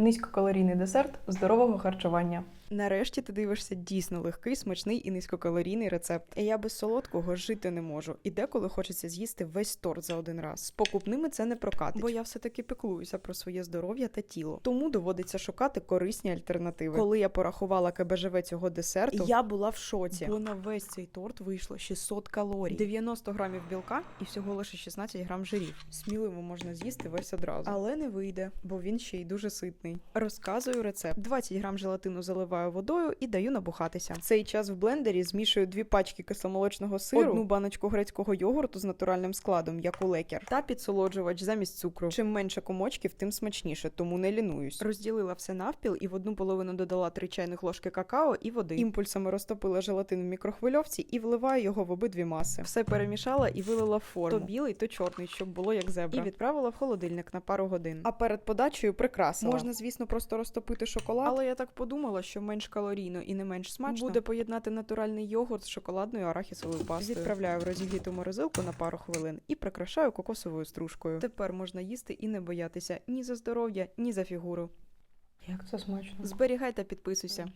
Низькокалорійний десерт здорового харчування. Нарешті ти дивишся дійсно легкий, смачний і низькокалорійний рецепт. Я без солодкого жити не можу. І деколи хочеться з'їсти весь торт за один раз. З покупними це не прокатить, бо я все таки піклуюся про своє здоров'я та тіло. Тому доводиться шукати корисні альтернативи. Коли я порахувала КБЖВ цього десерту, я була в шоці. Бо на весь цей торт вийшло 600 калорій, 90 грамів білка і всього лише 16 грам жирів. Сміливо можна з'їсти весь одразу, але не вийде, бо він ще й дуже ситний. Розказую рецепт: 20 грам желатину заливаю водою і даю набухатися. В цей час в блендері змішую дві пачки кисломолочного сиру, одну баночку грецького йогурту з натуральним складом, як у лекер, та підсолоджувач замість цукру. Чим менше комочків, тим смачніше, тому не лінуюсь. Розділила все навпіл і в одну половину додала 3 чайних ложки какао і води. Імпульсами розтопила желатин в мікрохвильовці і вливаю його в обидві маси. Все перемішала і вилила в форму. То білий, то чорний, щоб було як зебра. І відправила в холодильник на пару годин. А перед подачею прикрасила. Можна, звісно, просто розтопити шоколад, але я так подумала, що менш калорійно і не менш смачно буде поєднати натуральний йогурт з шоколадною арахісовою пастою. Відправляю в розігріту морозилку на пару хвилин і прикрашаю кокосовою стружкою. Тепер можна їсти і не боятися ні за здоров'я, ні за фігуру. Як це смачно. Зберігай та підписуйся.